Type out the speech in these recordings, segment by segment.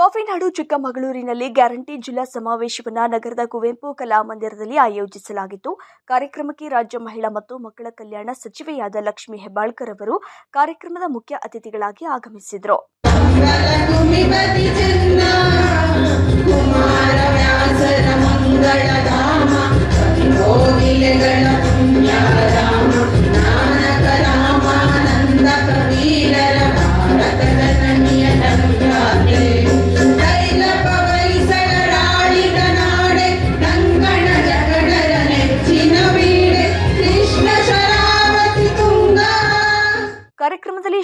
ಕಾಫಿನಾಡು ಚಿಕ್ಕಮಗಳೂರಿನಲ್ಲಿ ಗ್ಯಾರಂಟಿ ಜಿಲ್ಲಾ ಸಮಾವೇಶವನ್ನು ನಗರದ ಕುವೆಂಪು ಕಲಾಮಂದಿರದಲ್ಲಿ ಆಯೋಜಿಸಲಾಗಿತ್ತು. ಕಾರ್ಯಕ್ರಮಕ್ಕೆ ರಾಜ್ಯ ಮಹಿಳಾ ಮತ್ತು ಮಕ್ಕಳ ಕಲ್ಯಾಣ ಸಚಿವೆಯಾದ ಲಕ್ಷ್ಮಿ ಹೆಬ್ಬಾಳ್ಕರ್ ಅವರು ಕಾರ್ಯಕ್ರಮದ ಮುಖ್ಯ ಅತಿಥಿಗಳಾಗಿ ಆಗಮಿಸಿದರು.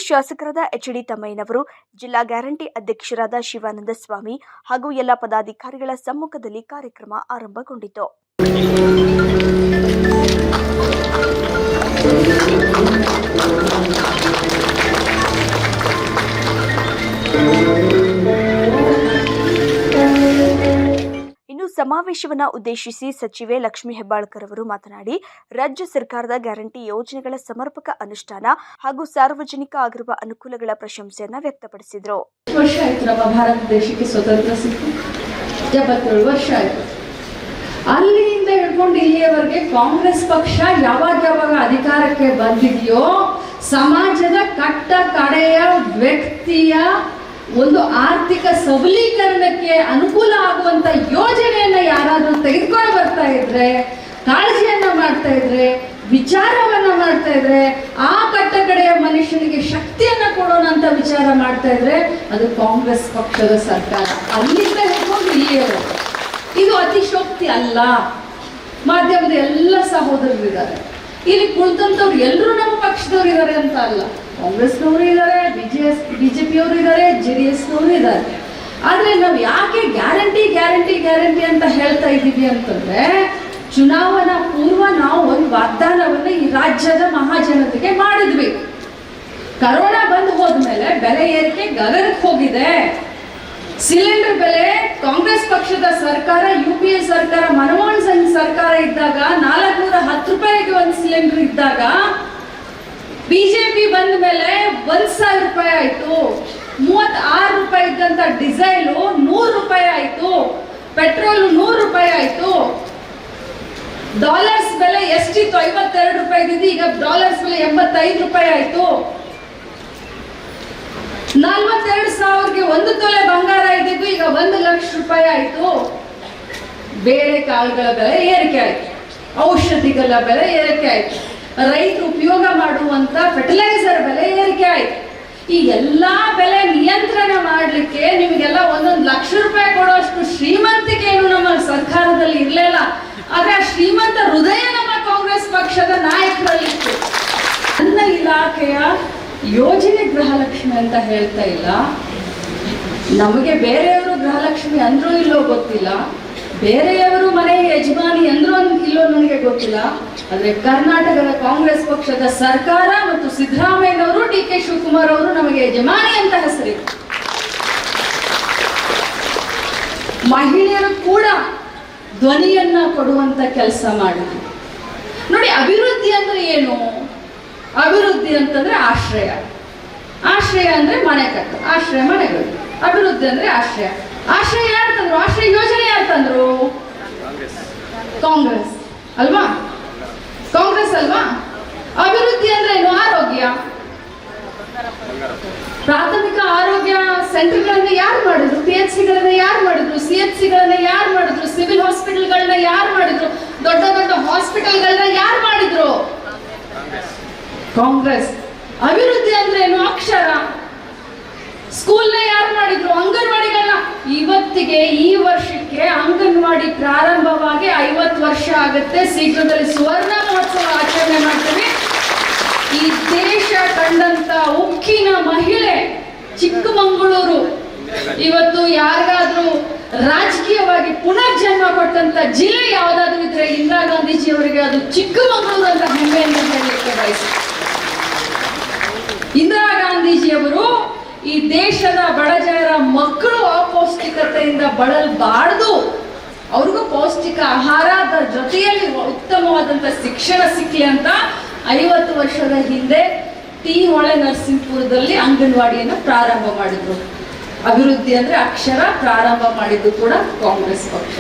ಶಾಸಕರಾದ ಎಚ್ ಡಿ ತಮ್ಮಯ್ಯನವರು, ಜಿಲ್ಲಾ ಗ್ಯಾರಂಟಿ ಅಧ್ಯಕ್ಷರಾದ ಶಿವಾನಂದ ಸ್ವಾಮಿ ಹಾಗೂ ಎಲ್ಲ ಪದಾಧಿಕಾರಿಗಳ ಸಮ್ಮುಖದಲ್ಲಿ ಕಾರ್ಯಕ್ರಮ ಆರಂಭಗೊಂಡಿತು. ಸಮಾವೇಶವನ್ನ ಉದ್ದೇಶಿಸಿ ಸಚಿವೆ ಲಕ್ಷ್ಮೀ ಹೆಬ್ಬಾಳ್ಕರ್ ಅವರು ಮಾತನಾಡಿ, ರಾಜ್ಯ ಸರ್ಕಾರದ ಗ್ಯಾರಂಟಿ ಯೋಜನೆಗಳ ಸಮರ್ಪಕ ಅನುಷ್ಠಾನ ಹಾಗೂ ಸಾರ್ವಜನಿಕ ಆಗಿರುವ ಅನುಕೂಲಗಳ ಪ್ರಶಂಸೆಯನ್ನ ವ್ಯಕ್ತಪಡಿಸಿದರು. ವರ್ಷ ವರ್ಷ ಅಲ್ಲಿಂದ ಹಿಡ್ಕೊಂಡು ಇಲ್ಲಿಯವರೆಗೆ ಕಾಂಗ್ರೆಸ್ ಪಕ್ಷ ಯಾವಾಗ ಯಾವಾಗ ಅಧಿಕಾರಕ್ಕೆ ಬಂದಿದೆಯೋ, ಸಮಾಜದ ಕಟ್ಟ ಕಡೆಯ ವ್ಯಕ್ತಿಯ ಒಂದು ಆರ್ಥಿಕ ಸಬಲೀಕರಣಕ್ಕೆ ಅನುಕೂಲ ಆಗುವಂತ ಯೋಜನೆಯನ್ನ ಯಾರಾದ್ರೂ ತೆಗೆದುಕೊಂಡು ಬರ್ತಾ ಇದ್ರೆ, ಕಾಳಜಿಯನ್ನ ಮಾಡ್ತಾ ಇದ್ರೆ, ವಿಚಾರವನ್ನ ಮಾಡ್ತಾ ಇದ್ರೆ, ಆ ಕಟ್ಟಕಡೆಯ ಮನುಷ್ಯನಿಗೆ ಶಕ್ತಿಯನ್ನ ಕೊಡೋಣ ಅಂತ ವಿಚಾರ ಮಾಡ್ತಾ ಇದ್ರೆ, ಅದು ಕಾಂಗ್ರೆಸ್ ಪಕ್ಷದ ಸರ್ಕಾರ. ಅಲ್ಲಿಂದ ಹೇಳ್ಕೊಂಡು ಇಲ್ಲಿಯವರೆಗೆ ಇದು ಅತಿಶೋಕ್ತಿ ಅಲ್ಲ. ಮಾಧ್ಯಮದ ಎಲ್ಲ ಸಹೋದರರಿದ್ದಾರೆ. ಇಲ್ಲಿ ಕುಳಿತಂತವ್ರು ಎಲ್ಲರೂ ನಮ್ಮ ಪಕ್ಷದವ್ರು ಇದ್ದಾರೆ ಅಂತ ಅಲ್ಲ. ಕಾಂಗ್ರೆಸ್ನವರು ಇದ್ದಾರೆ, ಬಿಜೆಎಸ್, ಬಿಜೆಪಿಯವರು ಇದ್ದಾರೆ, ಜೆ ಡಿ ಎಸ್ನವರು ಇದ್ದಾರೆ. ಆದ್ರೆ ನಾವು ಯಾಕೆ ಗ್ಯಾರಂಟಿ ಗ್ಯಾರಂಟಿ ಗ್ಯಾರಂಟಿ ಅಂತ ಹೇಳ್ತಾ ಇದ್ದೀವಿ ಅಂತಂದ್ರೆ, ಚುನಾವಣಾ ಪೂರ್ವ ನಾವು ಒಂದು ವಾಗ್ದಾನವನ್ನು ಈ ರಾಜ್ಯದ ಮಹಾಜನತೆಗೆ ಮಾಡಿದ್ವಿ. ಕರೋನಾ ಬಂದು ಹೋದ್ಮೇಲೆ ಬೆಲೆ ಏರಿಕೆ ಗಗನಕ್ಕೆ ಹೋಗಿದೆ. ಸಿಲಿಂಡರ್ ಬೆಲೆ, ಕಾಂಗ್ರೆಸ್ ಪಕ್ಷದ ಸರ್ಕಾರ, ಯು ಪಿ ಎ ಸರ್ಕಾರ, ಮನಮೋಹನ್ ಸಿಂಗ್ ಸರ್ಕಾರ ಇದ್ದಾಗ ನಾಲ್ಕುನೂರ ಹತ್ತು ರೂಪಾಯಿಗೆ ಒಂದು ಸಿಲಿಂಡರ್ ಇದ್ದಾಗ ಬಿಜೆಪಿ ಬಂದ ಮೇಲೆ ಒಂದ್ ಸಾವಿರ ರೂಪಾಯಿ ಆಯ್ತು. ಮೂವತ್ ಆರು ರೂಪಾಯಿ ಇದ್ದಂತ ಡಿಸೈಲು ನೂರು ರೂಪಾಯಿ ಆಯ್ತು. ಪೆಟ್ರೋಲ್ ನೂರು ರೂಪಾಯಿ ಆಯ್ತು. ಡಾಲರ್ಸ್ ಬೆಲೆ ಎಷ್ಟಿತ್ತು? ಐವತ್ತೆರಡು ರೂಪಾಯಿ ಇದ್ದಿದ್ದು, ಈಗ ಡಾಲರ್ಸ್ ಬೆಲೆ ಎಂಬತ್ತೈದು ರೂಪಾಯಿ ಆಯ್ತು. ನಲ್ವತ್ತೆರಡು ಸಾವಿರಕ್ಕೆ ಒಂದು ತೊಲೆ ಬಂಗಾರ ಇದ್ದಿದ್ದು, ಈಗ ಒಂದು ಲಕ್ಷ ರೂಪಾಯಿ ಆಯ್ತು. ಬೇರೆ ಕಾಳುಗಳ ಬೆಲೆ ಏರಿಕೆ ಆಯ್ತು. ಔಷಧಿಗಳ ಬೆಲೆ ಏರಿಕೆ ಆಯ್ತು. ರೈತರು ಉಪಯೋಗ ಮಾಡುವಂತ ಫರ್ಟಿಲೈಸರ್ ಬೆಲೆ ಏರಿಕೆ ಆಯ್ತು. ಈ ಎಲ್ಲಾ ಬೆಲೆ ನಿಯಂತ್ರಣ ಮಾಡಲಿಕ್ಕೆ ನಿಮಗೆಲ್ಲ ಒಂದೊಂದು ಲಕ್ಷ ರೂಪಾಯಿ ಕೊಡುವಷ್ಟು ಶ್ರೀಮಂತಿಕೆ ಏನು ನಮ್ಮ ಸರ್ಕಾರದಲ್ಲಿ ಇರ್ಲಿಲ್ಲ. ಆದ್ರೆ ಆ ಶ್ರೀಮಂತ ಹೃದಯ ನಮ್ಮ ಕಾಂಗ್ರೆಸ್ ಪಕ್ಷದ ನಾಯಕರಲ್ಲಿತ್ತು ನನ್ನ ಇಲಾಖೆಯ ಯೋಜನೆ ಗೃಹಲಕ್ಷ್ಮಿ ಅಂತ ಹೇಳ್ತಾ ಇಲ್ಲ. ನಮಗೆ ಬೇರೆಯವರು ಗೃಹಲಕ್ಷ್ಮಿ ಅಂದ್ರೂ ಇಲ್ಲೋ ಗೊತ್ತಿಲ್ಲ. ಬೇರೆಯವರು ಮನೆ ಯಜಮಾನಿ ಅಂದ್ರೂ ಇಲ್ಲೋ ನನಗೆ ಗೊತ್ತಿಲ್ಲ. ಆದ್ರೆ ಕರ್ನಾಟಕದ ಕಾಂಗ್ರೆಸ್ ಪಕ್ಷದ ಸರ್ಕಾರ ಮತ್ತು ಸಿದ್ದರಾಮಯ್ಯನವರು ಡಿ ಕೆ ಶಿವಕುಮಾರ್ ಅವರು ನಮಗೆ ಯಜಮಾನಿ ಅಂತ ಹೆಸರಿತ್ತು ಮಹಿಳೆಯರು ಕೂಡ ಧ್ವನಿಯನ್ನ ಕೊಡುವಂತ ಕೆಲಸ ಮಾಡಿದ್ರು. ನೋಡಿ, ಅಭಿವೃದ್ಧಿ ಅಂದ್ರೆ ಏನು? ಅಭಿವೃದ್ಧಿ ಅಂತಂದ್ರೆ ಆಶ್ರಯ. ಆಶ್ರಯ ಅಂದ್ರೆ ಮನೆ ಕಟ್ಟು, ಆಶ್ರಯ ಮನೆಗಳು. ಅಭಿವೃದ್ಧಿ ಅಂದ್ರೆ ಆಶ್ರಯ. ಆಶ್ರಯ ಯಾರು ತಂದ್ರು? ಆಶ್ರಯ ಯೋಜನೆ ಯಾರು ತಂದ್ರು? ಕಾಂಗ್ರೆಸ್. ಅಲ್ವಾ? ಕಾಂಗ್ರೆಸ್ ಅಲ್ವಾ? ಅಭಿವೃದ್ಧಿ ಅಂದ್ರೆ ಏನು? ಆರೋಗ್ಯ. ಪ್ರಾಥಮಿಕ ಆರೋಗ್ಯ ಸೆಂಟರ್ಗಳನ್ನ ಯಾರು ಮಾಡಿದ್ರು? ಪಿ ಎಚ್ ಸಿಗಳನ್ನ ಯಾರು ಮಾಡಿದ್ರು? ಸಿ ಎಚ್ ಸಿಗಳನ್ನ ಯಾರು ಮಾಡಿದ್ರು? ಸಿವಿಲ್ ಹಾಸ್ಪಿಟಲ್ಗಳನ್ನ ಯಾರು ಮಾಡಿದ್ರು? ದೊಡ್ಡ ದೊಡ್ಡ ಹಾಸ್ಪಿಟಲ್ಗಳನ್ನ ಯಾರು ಮಾಡಿದ್ರು? ಕಾಂಗ್ರೆಸ್. ಅಭಿವೃದ್ಧಿ ಅಂದ್ರೆ ಏನು? ಅಕ್ಷರ. ಸ್ಕೂಲ್ನ ಯಾರು ಮಾಡಿದ್ರು? ಅಂಗನವಾಡಿಗಳನ್ನ ಇವತ್ತಿಗೆ ಈ ವರ್ಷಕ್ಕೆ ಅಂಗನವಾಡಿ ಪ್ರಾರಂಭವಾಗಿ ಐವತ್ತು ವರ್ಷ ಆಗುತ್ತೆ. ಶೀಘ್ರದಲ್ಲಿ ಸುವರ್ಣ ಮಹೋತ್ಸವ ಆಚರಣೆ ಮಾಡ್ತೀವಿ. ಈ ದೇಶ ಕಂಡಂತ ಉಕ್ಕಿನ ಮಹಿಳೆ ಚಿಕ್ಕಮಂಗಳೂರು. ಇವತ್ತು ಯಾರಿಗಾದ್ರೂ ರಾಜಕೀಯವಾಗಿ ಪುನರ್ಜನ್ಮ ಕೊಟ್ಟಂತ ಜಿಲ್ಲೆ ಯಾವ್ದಾದ್ರು ಇದ್ರೆ ಇಂದಿರಾ ಗಾಂಧೀಜಿ ಅವರಿಗೆ ಅದು ಚಿಕ್ಕಮಗಳೂರು ಅಂತ ಹೆಮ್ಮೆಯನ್ನು ಹೇಳಲಿಕ್ಕೆ ಬಯಸಿ ಇಂದಿರಾ ಗಾಂಧೀಜಿಯವರು ಈ ದೇಶದ ಬಡ ಜನರ ಮಕ್ಕಳು ಅಪೌಷ್ಟಿಕತೆಯಿಂದ ಬಳಲ್ಬಾರ್ದು. ಅವ್ರಿಗೂ ಪೌಷ್ಟಿಕ ಆಹಾರದ ಜೊತೆಯಲ್ಲಿ ಉತ್ತಮವಾದಂತ ಶಿಕ್ಷಣ ಸಿಕ್ಕಲಿ ಅಂತ ಐವತ್ತು ವರ್ಷದ ಹಿಂದೆ ಟಿ ಹೊಳೆ ನರಸಿಂಹಪುರದಲ್ಲಿ ಅಂಗನವಾಡಿಯನ್ನು ಪ್ರಾರಂಭ ಮಾಡಿದ್ರು. ಅಭಿವೃದ್ಧಿ ಅಂದ್ರೆ ಅಕ್ಷರ ಪ್ರಾರಂಭ ಮಾಡಿದ್ದು ಕೂಡ ಕಾಂಗ್ರೆಸ್ ಪಕ್ಷ.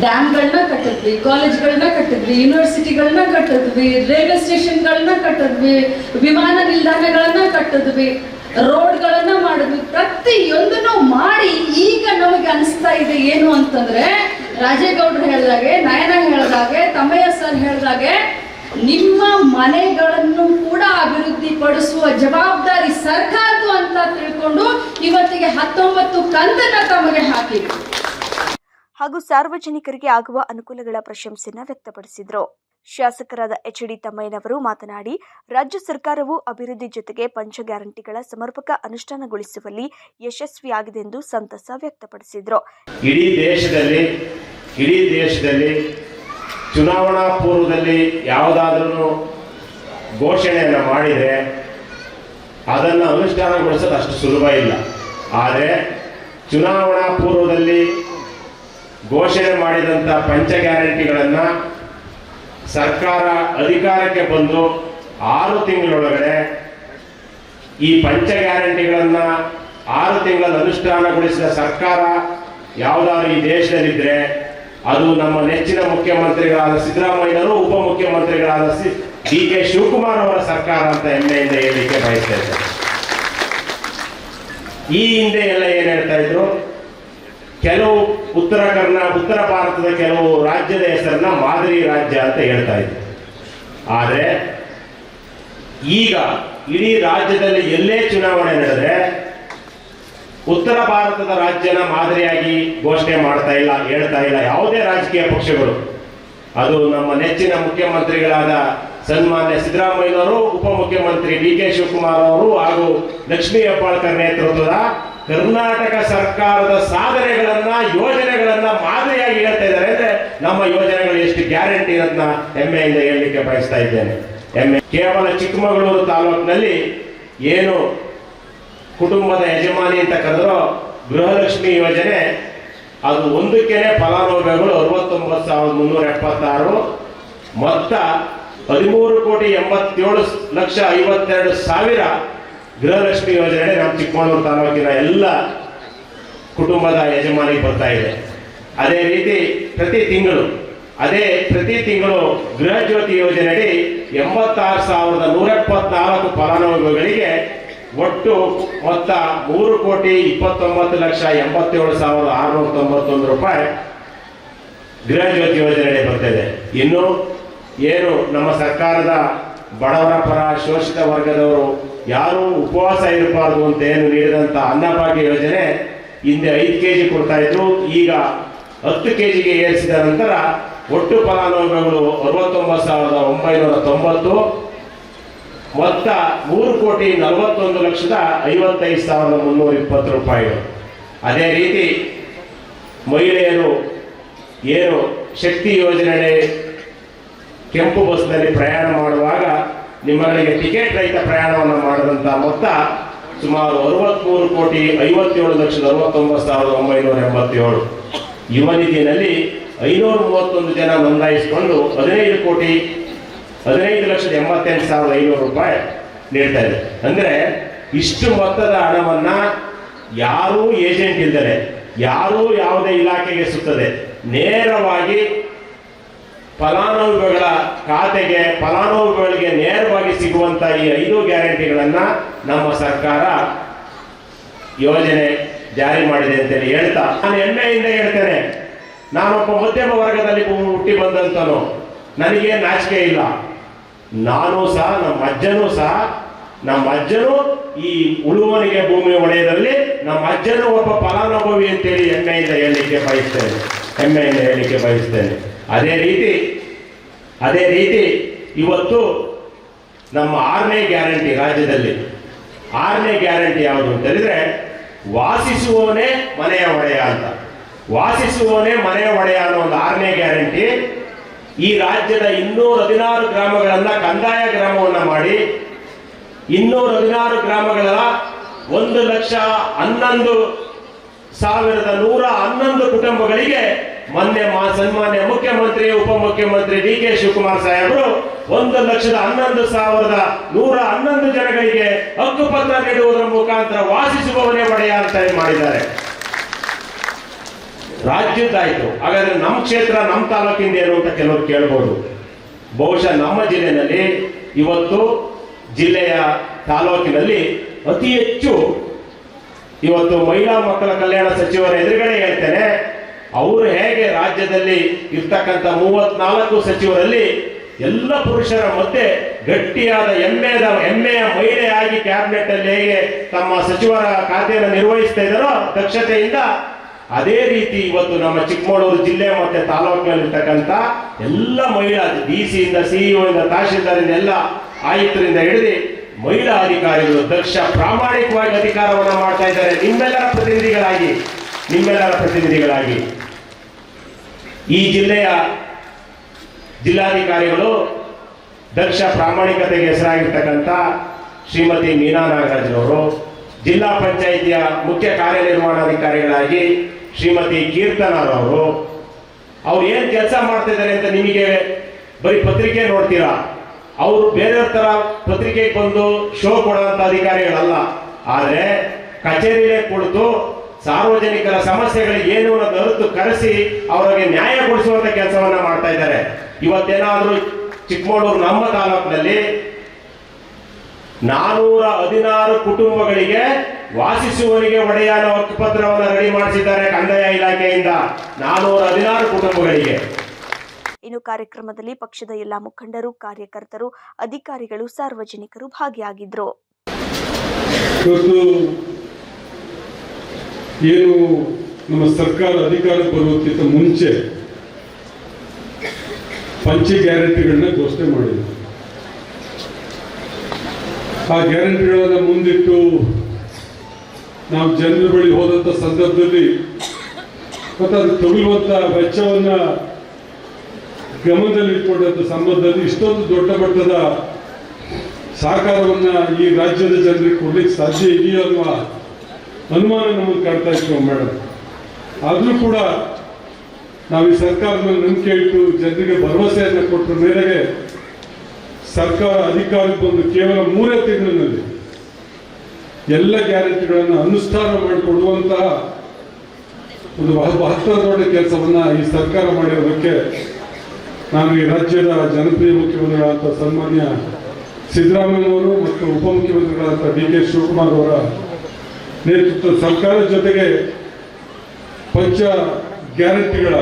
ಡ್ಯಾಮ್ಗಳನ್ನ ಕಟ್ಟಿದ್ವಿ, ಕಾಲೇಜ್ಗಳನ್ನ ಕಟ್ಟಿದ್ವಿ, ಯೂನಿವರ್ಸಿಟಿಗಳನ್ನ ಕಟ್ಟಿದ್ವಿ, ರೈಲ್ವೆ ಸ್ಟೇಷನ್ಗಳನ್ನ ಕಟ್ಟಿದ್ವಿ, ವಿಮಾನ ನಿಲ್ದಾಣಗಳನ್ನ ಕಟ್ಟಿದ್ವಿ. ರೋಡ್ಗಳನ್ನ ಮಾಡಿದ್ವಿ ಪ್ರತಿಯೊಂದನ್ನು ಮಾಡಿ ಈಗ ನಮಗೆ ಅನಿಸ್ತಾ ಇದೆ ಏನು ಅಂತಂದ್ರೆ, ರಾಜೇಗೌಡರು ಹೇಳ್ದಾಗೆ ನಯನ ಹೇಳ್ದಾಗೆ ತಮ್ಮಯ್ಯ ಸರ್ ಹೇಳ್ದಾಗೆ ನಿಮ್ಮ ಮನೆಗಳನ್ನು ಕೂಡ ಅಭಿವೃದ್ಧಿ ಪಡಿಸುವ ಜವಾಬ್ದಾರಿ ಸರ್ಕಾರದ್ದು ಅಂತ ತಿಳ್ಕೊಂಡು ಇವತ್ತಿಗೆ ಹತ್ತೊಂಬತ್ತು ಕಂತನ್ನ ತಮಗೆ ಹಾಕಿದ್ರು. ಹಾಗೂ ಸಾರ್ವಜನಿಕರಿಗೆ ಆಗುವ ಅನುಕೂಲಗಳ ಪ್ರಶಂಸೆಯನ್ನ ವ್ಯಕ್ತಪಡಿಸಿದರು. ಶಾಸಕರಾದ ಎಚ್ ಡಿ ತಮ್ಮಯ್ಯನವರು ಮಾತನಾಡಿ, ರಾಜ್ಯ ಸರ್ಕಾರವು ಅಭಿವೃದ್ಧಿ ಜೊತೆಗೆ ಪಂಚ ಗ್ಯಾರಂಟಿಗಳ ಸಮರ್ಪಕ ಅನುಷ್ಠಾನಗೊಳಿಸುವಲ್ಲಿ ಯಶಸ್ವಿಯಾಗಿದೆ ಎಂದು ಸಂತಸ ವ್ಯಕ್ತಪಡಿಸಿದರು. ಇಡೀ ದೇಶದಲ್ಲಿ ಇಡೀ ದೇಶದಲ್ಲಿ ಚುನಾವಣಾ ಪೂರ್ವದಲ್ಲಿ ಯಾವುದಾದ್ರೂ ಘೋಷಣೆಯನ್ನು ಮಾಡಿದರೆ ಅದನ್ನು ಅನುಷ್ಠಾನಗೊಳಿಸಲು ಅಷ್ಟು ಸುಲಭ ಇಲ್ಲ. ಆದರೆ ಚುನಾವಣಾ ಪೂರ್ವದಲ್ಲಿ ಘೋಷಣೆ ಮಾಡಿದಂಥ ಪಂಚ ಗ್ಯಾರಂಟಿಗಳನ್ನು ಸರ್ಕಾರ ಅಧಿಕಾರಕ್ಕೆ ಬಂದು ಆರು ತಿಂಗಳೊಳಗಡೆ ಈ ಪಂಚ ಗ್ಯಾರಂಟಿಗಳನ್ನು ಆರು ತಿಂಗಳ ಅನುಷ್ಠಾನಗೊಳಿಸಿದ ಸರ್ಕಾರ ಯಾವುದಾದ್ರು ಈ ದೇಶದಲ್ಲಿದ್ದರೆ ಅದು ನಮ್ಮ ನೆಚ್ಚಿನ ಮುಖ್ಯಮಂತ್ರಿಗಳಾದ ಸಿದ್ದರಾಮಯ್ಯನವರು, ಉಪಮುಖ್ಯಮಂತ್ರಿಗಳಾದ ಸಿ, ಡಿ ಕೆ ಶಿವಕುಮಾರ್ ಅವರ ಸರ್ಕಾರ ಅಂತ ಹೆಮ್ಮೆಯಿಂದ ಹೇಳಲಿಕ್ಕೆ ಬಯಸ್ತಾ ಈ ಹಿಂದೆ ಎಲ್ಲ ಏನು ಹೇಳ್ತಾ ಇದ್ರು? ಕೆಲವು ಉತ್ತರ ಕರ್ನಾ, ಉತ್ತರ ಭಾರತದ ಕೆಲವು ರಾಜ್ಯದ ಹೆಸರನ್ನ ಮಾದರಿ ರಾಜ್ಯ ಅಂತ ಹೇಳ್ತಾ ಇದ್ರು ಆದರೆ, ಈಗ ಇಡೀ ರಾಜ್ಯದಲ್ಲಿ ಎಲ್ಲೇ ಚುನಾವಣೆ ನಡೆದ್ರೆ ಉತ್ತರ ಭಾರತದ ರಾಜ್ಯನ ಮಾದರಿಯಾಗಿ ಘೋಷಣೆ ಮಾಡ್ತಾ ಇಲ್ಲ, ಹೇಳ್ತಾ ಇಲ್ಲ ಯಾವುದೇ ರಾಜಕೀಯ ಪಕ್ಷಗಳು. ಅದು ನಮ್ಮ ನೆಚ್ಚಿನ ಮುಖ್ಯಮಂತ್ರಿಗಳಾದ ಸನ್ಮಾನ್ಯ ಸಿದ್ದರಾಮಯ್ಯನವರು, ಉಪಮುಖ್ಯಮಂತ್ರಿ ಡಿ ಕೆ ಶಿವಕುಮಾರ್ ಅವರು ಹಾಗೂ ಲಕ್ಷ್ಮೀ ಹೆಬ್ಬಾಳ್ಕರ್ ನೇತೃತ್ವದ ಕರ್ನಾಟಕ ಸರ್ಕಾರದ ಸಾಧನೆಗಳನ್ನ, ಯೋಜನೆಗಳನ್ನ ಮಾದರಿಯಾಗಿ ಹೇಳ್ತಾ ಇದ್ದಾರೆ. ಅಂದ್ರೆ ನಮ್ಮ ಯೋಜನೆಗಳು ಎಷ್ಟು ಗ್ಯಾರಂಟಿ ಅಂತ ಹೆಮ್ಮೆಯಿಂದ ಹೇಳಲಿಕ್ಕೆ ಬಯಸ್ತಾ ಇದ್ದೇನೆ. ಹೆಮ್ಮೆ. ಕೇವಲ ಚಿಕ್ಕಮಗಳೂರು ತಾಲೂಕಿನಲ್ಲಿ ಏನು ಕುಟುಂಬದ ಯಜಮಾನಿ ಅಂತ ಕರೆದ್ರೋ ಗೃಹಲಕ್ಷ್ಮಿ ಯೋಜನೆ, ಅದು ಒಂದಕ್ಕೇನೆ ಫಲಾನುಭವಿಗಳು ಅರವತ್ತೊಂಬತ್ತು ಸಾವಿರದ ಮುನ್ನೂರ ಎಪ್ಪತ್ತಾರು, ಮೊತ್ತ ಹದಿಮೂರು ಕೋಟಿ ಎಂಬತ್ತೇಳು ಲಕ್ಷ ಐವತ್ತೆರಡು ಸಾವಿರ ಗೃಹಲಕ್ಷ್ಮಿ ಯೋಜನೆ ನಮ್ಮ ಚಿಕ್ಕಮಗಳೂರು ತಾಲೂಕಿನ ಎಲ್ಲ ಕುಟುಂಬದ ಯಜಮಾನಿಗೆ ಬರ್ತಾ ಇದೆ. ಅದೇ ರೀತಿ ಪ್ರತಿ ತಿಂಗಳು, ಅದೇ ಪ್ರತಿ ತಿಂಗಳು ಗೃಹ ಜ್ಯೋತಿ ಯೋಜನೆಯಡಿ ಎಂಬತ್ತಾರು ಸಾವಿರದ ನೂರ ಎಪ್ಪತ್ನಾಲ್ಕು ಫಲಾನುಭವಿಗಳಿಗೆ ಒಟ್ಟು ಮೊತ್ತ ಮೂರು ಕೋಟಿ ಇಪ್ಪತ್ತೊಂಬತ್ತು ಲಕ್ಷ ಎಂಬತ್ತೇಳು ಸಾವಿರದ ಆರುನೂರ ತೊಂಬತ್ತೊಂದು ರೂಪಾಯಿ ಗೃಹ ಜ್ಯೋತಿ ಯೋಜನೆಯಡಿ ಬರ್ತಿದೆ ಇನ್ನು ಏನು ನಮ್ಮ ಸರ್ಕಾರದ ಬಡವರ ಪರ ಶೋಷಿತ ವರ್ಗದವರು ಯಾರೂ ಉಪವಾಸ ಇರಬಾರದು ಅಂತ ಏನು ನೀಡಿದಂಥ ಅನ್ನಭಾಗ್ಯ ಯೋಜನೆ ಹಿಂದೆ ಐದು ಕೆ ಜಿ ಕೊಡ್ತಾ ಇದ್ರು. ಈಗ ಹತ್ತು ಕೆ ಜಿಗೆ ಏರಿಸಿದ ನಂತರ ಒಟ್ಟು ಫಲಾನುಭವಿಗಳು ಅರವತ್ತೊಂಬತ್ತು ಸಾವಿರದ ಒಂಬೈನೂರ ತೊಂಬತ್ತು, ಮೊತ್ತ ಮೂರು ಕೋಟಿ ನಲವತ್ತೊಂದು ಲಕ್ಷದ ಐವತ್ತೈದು ಸಾವಿರದ ಮುನ್ನೂರ ಇಪ್ಪತ್ತು ರೂಪಾಯಿಗಳು. ಅದೇ ರೀತಿ ಮಹಿಳೆಯರು ಏನು ಶಕ್ತಿ ಯೋಜನೆ ಕೆಂಪು ಬಸ್ನಲ್ಲಿ ಪ್ರಯಾಣ ಮಾಡುವಾಗ ನಿಮ್ಮಗಳಿಗೆ ಟಿಕೆಟ್ ರಹಿತ ಪ್ರಯಾಣವನ್ನು ಮಾಡಿದಂಥ ಮೊತ್ತ ಸುಮಾರು ಅರವತ್ಮೂರು ಕೋಟಿ ಐವತ್ತೇಳು ಲಕ್ಷದ ಅರವತ್ತೊಂಬತ್ತು ಸಾವಿರದ ಒಂಬೈನೂರ ಎಂಬತ್ತೇಳು. ಯುವ ನಿಧಿಯಲ್ಲಿ ಐನೂರ ಮೂವತ್ತೊಂದು ಜನ ನೋಂದಾಯಿಸಿಕೊಂಡು ಹದಿನೈದು ಕೋಟಿ, ಹದಿನೈದು ಲಕ್ಷದ ಎಂಬತ್ತೆಂಟು ಸಾವಿರದ ಐನೂರು ರೂಪಾಯಿ ನೀಡ್ತಾ ಇದೆ. ಅಂದರೆ ಇಷ್ಟು ಮೊತ್ತದ ಹಣವನ್ನ ಯಾರೂ ಏಜೆಂಟ್ ಇಲ್ಲದೆ ಯಾರೂ ಯಾವುದೇ ಇಲಾಖೆಗೆ ಸುತ್ತದೆ, ನೇರವಾಗಿ ಫಲಾನುಭವಿಗಳ ಖಾತೆಗೆ ಫಲಾನುಭವಿಗಳಿಗೆ ನೇರವಾಗಿ ಸಿಗುವಂತ ಈ ಐದು ಗ್ಯಾರಂಟಿಗಳನ್ನ ನಮ್ಮ ಸರ್ಕಾರ ಯೋಜನೆ ಜಾರಿ ಮಾಡಿದೆ ಅಂತೇಳಿ ಹೇಳ್ತಾ. ನಾನು ಹೆಮ್ಮೆಯಿಂದ ಹೇಳ್ತೇನೆ. ನಾನೊಬ್ಬ ಮಧ್ಯಮ ವರ್ಗದಲ್ಲಿ ಹುಟ್ಟಿ ಬಂದಂತನು, ನನಗೆ ನಾಚಿಕೆ ಇಲ್ಲ. ನಾನು ಸಹ, ನಮ್ಮ ಅಜ್ಜನೂ ಸಹ, ನಮ್ಮ ಅಜ್ಜನು ಈ ಉಳುವನಿಗೆ ಭೂಮಿ ಒಡೆಯದಲ್ಲಿ, ನಮ್ಮ ಅಜ್ಜನು ಒಬ್ಬ ಫಲಾನುಭವಿ ಅಂತೇಳಿ ಹೆಮ್ಮೆಯಿಂದ ಹೇಳಲಿಕ್ಕೆ ಬಯಸ್ತೇನೆ. ಹೆಮ್ಮೆಯಿಂದ ಹೇಳಲಿಕ್ಕೆ ಬಯಸ್ತೇನೆ. ಅದೇ ರೀತಿ ಅದೇ ರೀತಿ ಇವತ್ತು ನಮ್ಮ ಆರನೇ ಗ್ಯಾರಂಟಿ ರಾಜ್ಯದಲ್ಲಿ. ಆರನೇ ಗ್ಯಾರಂಟಿ ಯಾವುದು ಅಂತ ಹೇಳಿದ್ರೆ, ವಾಸಿಸುವವನೇ ಮನೆಯ ಒಡೆಯ ಅಂತ. ವಾಸಿಸುವವನೇ ಮನೆಯ ಒಡೆಯ ಅನ್ನೋ ಒಂದು ಆರನೇ ಗ್ಯಾರಂಟಿ ಈ ರಾಜ್ಯದ ಇನ್ನೂರ ಹದಿನಾರು ಗ್ರಾಮಗಳನ್ನ ಕಂದಾಯ ಗ್ರಾಮವನ್ನ ಮಾಡಿ, ಇನ್ನೂರ ಹದಿನಾರು ಗ್ರಾಮಗಳ ಒಂದು ಲಕ್ಷ ಹನ್ನೊಂದು ಸಾವಿರದ ನೂರ ಹನ್ನೊಂದು ಕುಟುಂಬಗಳಿಗೆ ಮೊನ್ನೆ ಸನ್ಮಾನ್ಯ ಮುಖ್ಯಮಂತ್ರಿ, ಉಪಮುಖ್ಯಮಂತ್ರಿ ಡಿ ಕೆ ಶಿವಕುಮಾರ್ ಸಾಹೇಬರು ಒಂದು ಲಕ್ಷದ ಹನ್ನೊಂದು ಸಾವಿರದ ನೂರ ಹನ್ನೊಂದು ಜನಗಳಿಗೆ ಹಕ್ಕುಪತ್ರ ನೀಡುವುದರ ಮುಖಾಂತರ ವಾಸಿಸುವವನೇ ಒಡೆಯ ಅಂತ ಮಾಡಿದ್ದಾರೆ? ರಾಜ್ಯದ್ದಾಯ್ತು. ಹಾಗಾದ್ರೆ ನಮ್ಮ ಕ್ಷೇತ್ರ ನಮ್ಮ ತಾಲೂಕಿಂದ ಏನು ಅಂತ ಕೆಲವರು ಕೇಳ್ಬೋದು. ಬಹುಶಃ ನಮ್ಮ ಜಿಲ್ಲೆಯಲ್ಲಿ ಇವತ್ತು ಜಿಲ್ಲೆಯ ತಾಲೂಕಿನಲ್ಲಿ ಅತಿ ಹೆಚ್ಚು ಇವತ್ತು ಮಹಿಳಾ ಮಕ್ಕಳ ಕಲ್ಯಾಣ ಸಚಿವರ ಎದುರುಗಡೆ ಹೇಳ್ತೇನೆ, ಅವರು ಹೇಗೆ ರಾಜ್ಯದಲ್ಲಿ ಇರ್ತಕ್ಕಂಥ ಮೂವತ್ನಾಲ್ಕು ಸಚಿವರಲ್ಲಿ ಎಲ್ಲ ಪುರುಷರ ಮಧ್ಯೆ ಗಟ್ಟಿಯಾದ ಹೆಮ್ಮೆಯ ಹೆಮ್ಮೆಯ ಮಹಿಳೆಯಾಗಿ ಕ್ಯಾಬಿನೆಟ್ ಅಲ್ಲಿ ಹೇಗೆ ತಮ್ಮ ಸಚಿವರ ಖಾತೆಯನ್ನು ನಿರ್ವಹಿಸ್ತಾ ಇದ್ದಾರೋ ದಕ್ಷತೆಯಿಂದ ಅದೇ ರೀತಿ ಇವತ್ತು ನಮ್ಮ ಚಿಕ್ಕಮಗಳೂರು ಜಿಲ್ಲೆ ಮತ್ತೆ ತಾಲೂಕಿನಲ್ಲಿರ್ತಕ್ಕಂಥ ಎಲ್ಲ ಮಹಿಳಾ ಡಿ ಸಿಯಿಂದ ಸಿಇಒ ಇಂದ ತಹಶೀಲ್ದಾರಿಂದ ಎಲ್ಲ ಆಯುಕ್ತರಿಂದ ಹಿಡಿದು ಮಹಿಳಾ ಅಧಿಕಾರಿಗಳು ದಕ್ಷ ಪ್ರಾಮಾಣಿಕವಾಗಿ ಅಧಿಕಾರವನ್ನು ಮಾಡ್ತಾ ಇದ್ದಾರೆ. ನಿಮ್ಮೆಲ್ಲರ ಪ್ರತಿನಿಧಿಗಳಾಗಿ ನಿಮ್ಮೆಲ್ಲರ ಪ್ರತಿನಿಧಿಗಳಾಗಿ. ಈ ಜಿಲ್ಲೆಯ ಜಿಲ್ಲಾಧಿಕಾರಿಗಳು ದಕ್ಷ ಪ್ರಾಮಾಣಿಕತೆಗೆ ಹೆಸರಾಗಿರ್ತಕ್ಕಂಥ ಶ್ರೀಮತಿ ಮೀನಾ ನಾಗರಾಜ್ರವರು ಜಿಲ್ಲಾ ಪಂಚಾಯಿತಿಯ ಮುಖ್ಯ ಕಾರ್ಯನಿರ್ವಹಣಾಧಿಕಾರಿಗಳಾಗಿ ಶ್ರೀಮತಿ ಕೀರ್ತನರವರು. ಅವ್ರು ಏನು ಕೆಲಸ ಮಾಡ್ತಿದ್ದಾರೆ ಅಂತ ನಿಮಗೆ ಬರೀ ಪತ್ರಿಕೆ ನೋಡ್ತೀರಾ? ಅವರು ಬೇರೆಯವ್ರ ತರ ಪತ್ರಿಕೆಗೆ ಬಂದು ಶೋ ಕೊಡುವಂತ ಅಧಿಕಾರಿಗಳಲ್ಲ. ಆದ್ರೆ ಕಚೇರಿಯೇ ಕುಳಿತು ಸಾರ್ವಜನಿಕರ ಸಮಸ್ಯೆಗಳಿಗೆ ಏನು ಅನ್ನೋದು ಕರೆಸಿ ಅವರಿಗೆ ನ್ಯಾಯ ಕೊಡಿಸುವಂತ ಕೆಲಸವನ್ನ ಮಾಡ್ತಾ ಇದ್ದಾರೆ. ಇವತ್ತೇನಾದ್ರೂ ಚಿಕ್ಕಮಗಳೂರು ನಮ್ಮ ತಾಲೂಕಿನಲ್ಲಿ ನಾನೂರ ಹದಿನಾರು ಕುಟುಂಬಗಳಿಗೆ ವಾಸಿಸುವವರಿಗೆ ಒಡೆಯ ಹಕ್ಕುಪತ್ರವನ್ನು ರೆಡಿ ಮಾಡಿಸಿದ್ದಾರೆ ಕಂದಾಯ ಇಲಾಖೆಯಿಂದ. ನಾನೂರ ಹದಿನಾರು ಕುಟುಂಬಗಳಿಗೆ. ಇನ್ನು ಕಾರ್ಯಕ್ರಮದಲ್ಲಿ ಪಕ್ಷದ ಎಲ್ಲ ಮುಖಂಡರು, ಕಾರ್ಯಕರ್ತರು, ಅಧಿಕಾರಿಗಳು, ಸಾರ್ವಜನಿಕರು ಭಾಗಿಯಾಗಿದ್ದರು ಏನು ನಮ್ಮ ಸರ್ಕಾರ ಅಧಿಕಾರ ಬರುವುದಕ್ಕಿಂತ ಮುಂಚೆ ಪಂಚ ಗ್ಯಾರಂಟಿಗಳನ್ನ ಘೋಷಣೆ ಮಾಡಿದೆ ಆ ಗ್ಯಾರಂಟಿಗಳನ್ನ ಮುಂದಿಟ್ಟು ನಾವು ಜನರ ಬಳಿ ಹೋದಂತ ಸಂದರ್ಭದಲ್ಲಿ ಮತ್ತು ಅದು ತಗುಲುವಂಥ ವೆಚ್ಚವನ್ನ ಗಮನದಲ್ಲಿ ಸಂಬಂಧದಲ್ಲಿ ಇಷ್ಟೊಂದು ದೊಡ್ಡ ಮಟ್ಟದ ಸಹಕಾರವನ್ನು ಈ ರಾಜ್ಯದ ಜನರಿಗೆ ಕೊಡ್ಲಿಕ್ಕೆ ಸಾಧ್ಯ ಇದೆಯೋ ಅನ್ನುವ ಅನುಮಾನ ನಮಗೆ ಕಾಡ್ತಾ ಇತ್ತು ಮೇಡಮ್ ಆದರೂ ಕೂಡ ನಾವು ಈ ಸರ್ಕಾರದ ಮೇಲೆ ನಂಬಿಕೆ ಇಟ್ಟು ಜನರಿಗೆ ಭರವಸೆಯನ್ನು ಕೊಟ್ಟ ಮೇರೆಗೆ ಸರ್ಕಾರ ಅಧಿಕಾರಕ್ಕೆ ಬಂದು ಕೇವಲ ಮೂರೇ ತಿಂಗಳಿನಲ್ಲಿ ಎಲ್ಲ ಗ್ಯಾರಂಟಿಗಳನ್ನು ಅನುಷ್ಠಾನ ಮಾಡಿಕೊಡುವಂತಹ ಒಂದು ಬಹಳ ದೊಡ್ಡ ಕೆಲಸವನ್ನ ಈ ಸರ್ಕಾರ ಮಾಡಿರೋದಕ್ಕೆ ನಾನು ಈ ರಾಜ್ಯದ ಜನಪ್ರಿಯ ಮುಖ್ಯಮಂತ್ರಿಗಳಾದಂಥ ಸನ್ಮಾನ್ಯ ಸಿದ್ದರಾಮಯ್ಯನವರು ಮತ್ತು ಉಪಮುಖ್ಯಮಂತ್ರಿಗಳಾದಂಥ ಡಿ ಕೆ ಶಿವಕುಮಾರ್ ಅವರ ನೇತೃತ್ವದ ಸರ್ಕಾರದ ಜೊತೆಗೆ ಪಂಚ ಗ್ಯಾರಂಟಿಗಳ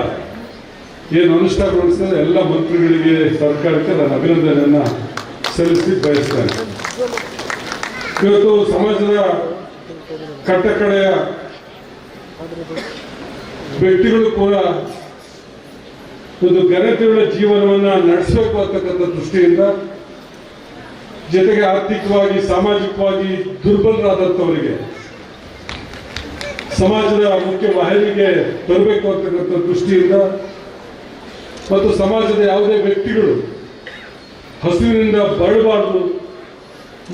ಏನು ಅನುಷ್ಠಾನಗೊಳಿಸಿದ ಎಲ್ಲ ಮಂತ್ರಿಗಳಿಗೆ ಸರ್ಕಾರಕ್ಕೆ ನಾನು ಅಭಿನಂದನೆಯನ್ನು ಸಲ್ಲಿಸಿ ಬಯಸ್ತೇನೆ. ಇವತ್ತು ಸಮಾಜದ ಕಟ್ಟಕಡೆಯ ವ್ಯಕ್ತಿಗಳು ಕೂಡ ಒಂದು ಘನತೆಯುಳ್ಳ ಜೀವನವನ್ನ ನಡೆಸಬೇಕು ಅಂತಕ್ಕಂಥ ದೃಷ್ಟಿಯಿಂದ ಜೊತೆಗೆ ಆರ್ಥಿಕವಾಗಿ, ಸಾಮಾಜಿಕವಾಗಿ ದುರ್ಬಲರಾದಂಥವರಿಗೆ, ಸಮಾಜದ ಮುಖ್ಯ ವಾಹಿನಿಗೆ ತರಬೇಕು ಅಂತಕ್ಕಂಥ ದೃಷ್ಟಿಯಿಂದ ಮತ್ತು ಸಮಾಜದ ಯಾವುದೇ ವ್ಯಕ್ತಿಗಳು ಹಸಿವಿನಿಂದ ಬರಬಾರ್ದು,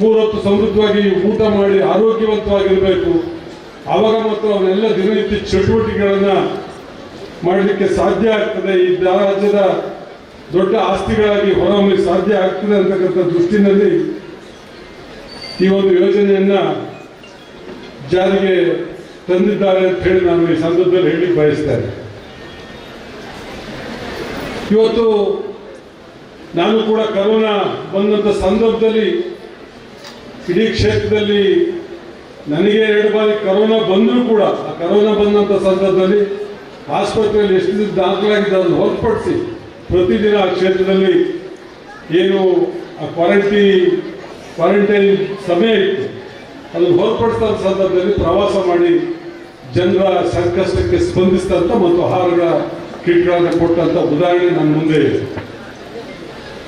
ಮೂರೊತ್ತು ಸಮೃದ್ಧವಾಗಿ ಊಟ ಮಾಡಿ ಆರೋಗ್ಯವಂತವಾಗಿರಬೇಕು ಅವಾಗ ಮತ್ತು ಅವನ್ನೆಲ್ಲ ದಿನನಿತ್ಯ ಚಟುವಟಿಕೆಗಳನ್ನ ಮಾಡಲಿಕ್ಕೆ ಸಾಧ್ಯ ಆಗ್ತದೆ. ಈ ರಾಜ್ಯದ ದೊಡ್ಡ ಆಸ್ತಿಗಳಾಗಿ ಹೊರಹೊಮ್ಮಲಿಕ್ಕೆ ಸಾಧ್ಯ ಆಗ್ತದೆ ಅಂತಕ್ಕಂಥ ದೃಷ್ಟಿನಲ್ಲಿ ಈ ಒಂದು ಯೋಜನೆಯನ್ನ ಜಾರಿಗೆ ತಂದಿದ್ದಾರೆ ಅಂತ ಹೇಳಿ ನಾನು ಈ ಸಂದರ್ಭದಲ್ಲಿ ಹೇಳಿ ಬಯಸ್ತೇನೆ. ಇವತ್ತು ನಾನು ಕೂಡ ಕರೋನಾ ಬಂದಂಥ ಸಂದರ್ಭದಲ್ಲಿ ಇಡೀ ಕ್ಷೇತ್ರದಲ್ಲಿ ನನಗೆ ಎರಡು ಬಾರಿ ಕರೋನಾ ಬಂದರೂ ಕೂಡ, ಆ ಕರೋನಾ ಬಂದಂಥ ಸಂದರ್ಭದಲ್ಲಿ ಆಸ್ಪತ್ರೆಯಲ್ಲಿ ಎಷ್ಟು ದಿನ ದಾಖಲಾಗಿದೆ ಅದನ್ನು ಹೊರತುಪಡಿಸಿ ಪ್ರತಿದಿನ ಆ ಕ್ಷೇತ್ರದಲ್ಲಿ ಏನು ಆ ಕ್ವಾರಂಟೀನ್ ಕ್ವಾರಂಟೈನ್ ಸಮಯ ಇತ್ತು. ಅದನ್ನು ಹೊರತುಪಡಿಸಿದ ಸಂದರ್ಭದಲ್ಲಿ ಪ್ರವಾಸ ಮಾಡಿ ಜನರ ಸಂಕಷ್ಟಕ್ಕೆ ಸ್ಪಂದಿಸಿದಂಥ ಮತ್ತು ಆಹಾರಗಳ ಕಿಟ್ಗಳನ್ನು ಕೊಟ್ಟಂಥ ಉದಾಹರಣೆ ನನ್ನ ಮುಂದೆ ಇದೆ.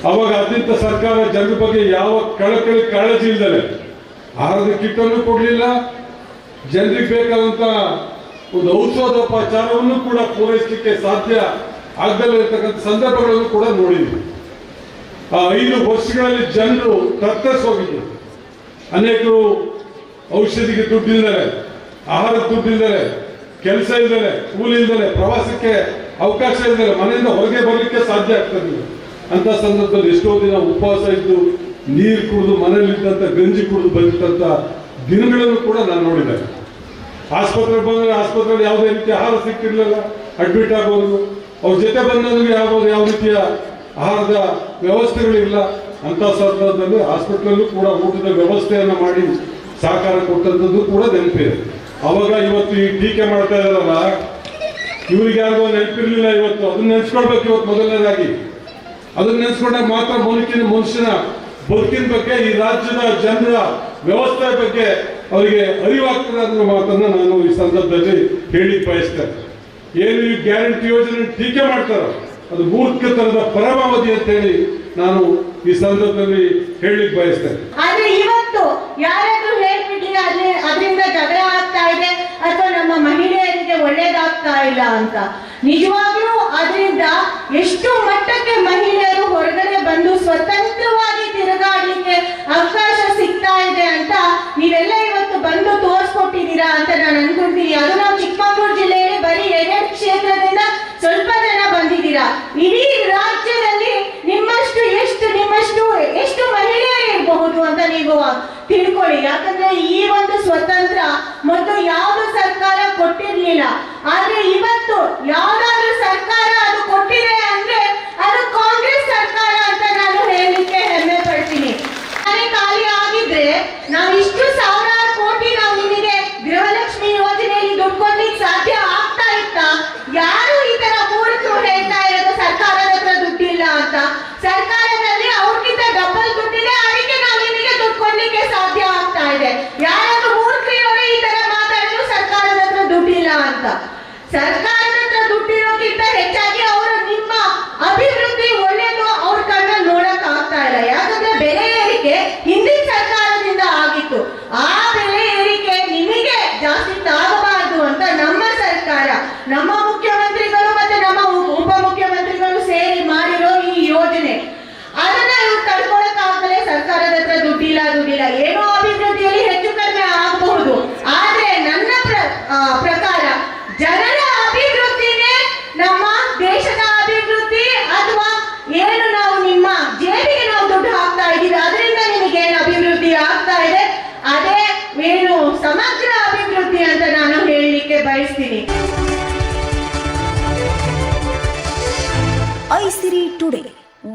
ಅವಾಗ ಅತ್ಯಂತ ಸರ್ಕಾರ ಜನರ ಬಗ್ಗೆ ಯಾವ ಕಳಕಳಿ, ಕಾಳಜಿ ಇಲ್ಲದೆ ಆಹಾರದ ಕಿಟ್ಟನ್ನು ಕೊಡಲಿಲ್ಲ. ಜನರಿಗೆ ಬೇಕಾದಂತ ಒಂದು ಔಷಧೋಪಚಾರವನ್ನು ಕೂಡ ಪೂರೈಸಲಿಕ್ಕೆ ಸಾಧ್ಯ ಆಗದಲ್ಲೇ ಇರತಕ್ಕಂಥ ಸಂದರ್ಭಗಳನ್ನು ಕೂಡ ನೋಡಿದ್ವಿ. ಆ ಐದು ವರ್ಷಗಳಲ್ಲಿ ಜನರು ತತ್ತರಿಸೋಗಿದ್ರು ಅನೇಕರು ಔಷಧಿಗೆ ದುಡ್ಡಿಲ್ಲದೆ ಆಹಾರ ದುಡ್ಡಿಲ್ಲದೆ ಕೆಲಸ ಇಲ್ದರೆ, ಕೂಲಿ ಪ್ರವಾಸಕ್ಕೆ ಅವಕಾಶ ಇಲ್ದರೆ ಮನೆಯಿಂದ ಹೊರಗೆ ಬರಲಿಕ್ಕೆ ಸಾಧ್ಯ ಆಗ್ತದೆ. ಅಂತ ಸಂದರ್ಭದಲ್ಲಿ ಎಷ್ಟೋ ದಿನ ಉಪವಾಸ ಇದ್ದು ನೀರು ಕುಡಿದು ಮನೆಯಲ್ಲಿದ್ದಂಥ ಗಂಜಿ ಕುಡಿದು ಬಂದಿದ್ದಂಥ ದಿನಗಳನ್ನು ಕೂಡ ನಾನು ನೋಡಿದೆ. ಆಸ್ಪತ್ರೆಗೆ ಬಂದರೆ ಆಸ್ಪತ್ರೆಯಲ್ಲಿ ಯಾವುದೇ ರೀತಿಯ ಆಹಾರ ಸಿಕ್ತಿರ್ಲಿಲ್ಲ ಅಡ್ಮಿಟ್ ಆಗ್ಬೋದು. ಅವ್ರ ಜೊತೆ ಬಂದವರಿಗೆ ಯಾವ ಯಾವ ರೀತಿಯ ಆಹಾರದ ವ್ಯವಸ್ಥೆಗಳಿಲ್ಲ ಅಂತ ಸಂದರ್ಭದಲ್ಲಿ ಹಾಸ್ಪಿಟ್ಲಲ್ಲೂ ಕೂಡ ಊಟದ ವ್ಯವಸ್ಥೆಯನ್ನು ಮಾಡಿ ಸಹಕಾರ ಕೊಟ್ಟಂಥದ್ದು ಕೂಡ ನೆನಪಿದೆ. ಅವಾಗ ಇವತ್ತು ಈ ಟೀಕೆ ಮಾಡ್ತಾ ಇದಾರಲ್ಲ ಇವ್ರಿಗೆ ಯಾರಿಗೋ ನೆನಪಿರ್ಲಿಲ್ಲ ಇವತ್ತು. ಅದನ್ನ ನೆನ್ಸ್ಕೊಳ್ಬೇಕು ಇವತ್ತು ಮೊದಲನೇದಾಗಿ. ಅದನ್ನ ನೆನ್ಸ್ಕೊಂಡಾಗ ಮಾತ್ರ ಮನುಷ್ಯನ ಮನುಷ್ಯನ ಬದುಕಿನ ಬಗ್ಗೆ ಈ ರಾಜ್ಯದ ಜನರ ವ್ಯವಸ್ಥೆ ಬಗ್ಗೆ ಅವರಿಗೆ ಅರಿವಾಗ್ತದೆ ಅನ್ನೋ ಮಾತನ್ನ ನಾನು ಈ ಸಂದರ್ಭದಲ್ಲಿ ಹೇಳಿ ಬಯಸ್ತೇನೆ. ಏನು ಈ ಗ್ಯಾರಂಟಿ ಯೋಜನೆ ಟೀಕೆ ಮಾಡ್ತಾರೋ, ಅದು ಮೂರ್ಖತನದ ಪರಮಾವಧಿ ಅಂತ ಹೇಳಿ ನಾನು ಈ ಸಂದರ್ಭದಲ್ಲಿ ಹೇಳಿ ಬಯಸ್ತೇನೆ. ಆದ್ರೆ ಇವತ್ತು ಯಾರಾದ್ರೂ ಹೇಳ್ಬಿಟ್ಲಿ ಅದ್ರಿ ಅದರಿಂದ ಜಗಳ ಆಗ್ತಾ ಇದೆ ಅಥವಾ ನಮ್ಮ ಮಹಿಳೆಯರಿಗೆ ಒಳ್ಳೇದಾಗ್ತಾ ಇಲ್ಲ ಅಂತ. ನಿಜವಾಗ್ಲೂ ಅದರಿಂದ ಎಷ್ಟು ಮಟ್ಟಕ್ಕೆ ಮಹಿಳೆಯರು ಹೊರಗಡೆ ಬಂದು ಸ್ವತಂತ್ರವಾಗಿ ತಿರುಗಾಡಲಿಕ್ಕೆ ಅವಕಾಶ ಸಿಗ್ತಾ ಇದೆ ಅಂತ ನೀವೆಲ್ಲ ಇವತ್ತು ಬಂದು ತೋರಿಸ್ಕೊಟ್ಟಿದ್ದೀರಾ ಅಂತ ನಾನು ಅನ್ಕೊಂತೀನಿ. ಅದು ನಾವು ಚಿಕ್ಕಮಗಳೂರು ಜಿಲ್ಲೆಯಲ್ಲಿ ಬರೀ ಎರಡ್ ಕ್ಷೇತ್ರದಿಂದ ಸ್ವಲ್ಪ ಜನ ಬಂದಿದ್ದೀರಾ. ಇಡೀ ರಾಜ್ಯದಲ್ಲಿ ನಿಮ್ಮಷ್ಟು ಎಷ್ಟು ನಿಮ್ಮಷ್ಟು ಎಷ್ಟು ಮಹಿಳೆಯರು ಇರಬಹುದು ಅಂತ ನೀವು ತಿಳ್ಕೊಳ್ಳಿ. ಯಾಕಂದ್ರೆ ಈ ಒಂದು ಸ್ವತಂತ್ರ ಮತ್ತು ಯಾವ ಸರ್ಕಾರ ಕೊಟ್ಟಿರ್ಲಿಲ್ಲ. ಆದ್ರೆ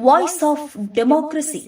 ವಾಯ್ಸ್ ಆಫ್ ಡೆಮೋಕ್ರಸಿ